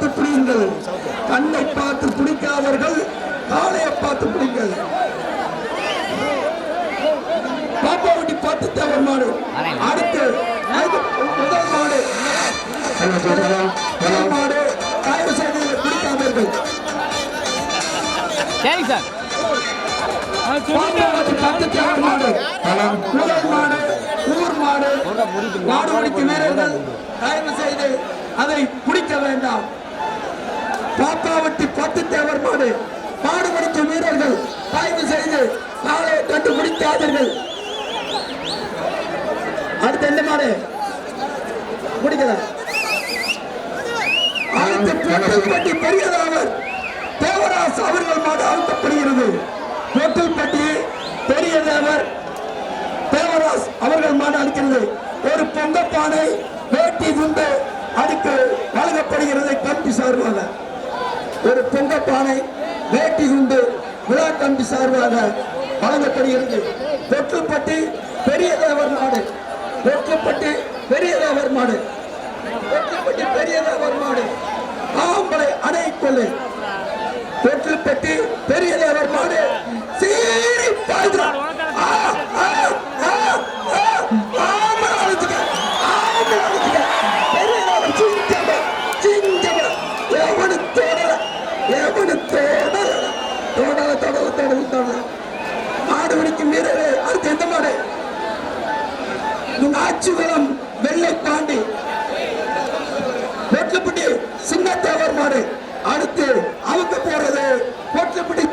பார்த்து பிடிங்கள் கண்ணை பார்த்து பிடிக்காதவர்கள் காளையை பார்த்து பிடிங்கள். பாப்பாவட்டி பார்த்து தேவர் மாடு. அடுத்து முதல் மாடு. முதல் மாடு தயவு செய்து இதை பிடிக்காதீர்கள். சரி சார். பார்த்து தேவர் மாடு. முதல் மாடு ஊர் மாடு. மாடு பிடிக்க வீரர்கள் தயவு செய்து அதை பிடிக்க வேண்டாம். பாப்பாவட்டி பத்து தேவர் மாடு. மாடு பிடிக்க வீரர்கள் ஆய்வு செய்து காலையை கண்டு பிடிக்காதீர்கள் அடுத்து எந்த மாடு? பிடிக்கல அடுத்து பொட்டல்பட்டி பெரியதாவர் தேவராஸ் அவர்கள் மாடு அழுத்தப்படுகிறது பொட்டல்பட்டி பெரியதேவர் தேவராஸ் அவர்கள் மாடு அளிக்கிறது ஒரு பொங்கப்பானை வேட்டி துண்டு அதுக்கு வழங்கப்படுகிறது கம்பி சார்பாக. ஒரு பொங்கப்பானை வேட்டி உண்டு விழா கம்பி சார்பாக வழங்கப்படுகிறது. தொற்றுப்பட்டி பெரியதேவர் நாடு மாடு. தொற்றுப்பட்டி பெரிய மாடு. தொற்றுப்பட்டி பெரியதேவர் மாடு. ஆம்பளை அணைக்கொள்ளு தொற்றுப்பட்டி பெரியதேவர் மாடு. சீறி பாய்கிறான் தொடல, தொடல, தொடல, தொடல. மாடு பிடிக்கும் வீரரே அடுத்து எந்த மாடு? உங்க ஆட்சிகுளம் வெள்ளை பாண்டி சின்ன சின்னத்தேவர் மாடு. அடுத்து அவங்க போறது வெட்டுப்பட்டி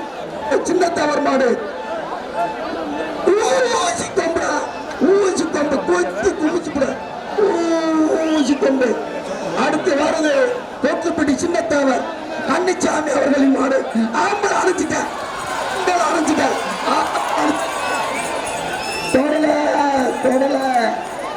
சின்னத்தேவர் மாடு. ஊசி கொம்புடா ஊசி கொம்பு கொத்தி குமிச்சுப்புட ஊசி தம்பு அடுத்து வர்றது வெட்டுப்பட்டி சின்னத்தேவர். பழனிசாமி அவர்களின் மாடு. ஆம்பளை அணைச்சிட்ட ஆம்பளை அணைச்சிட்ட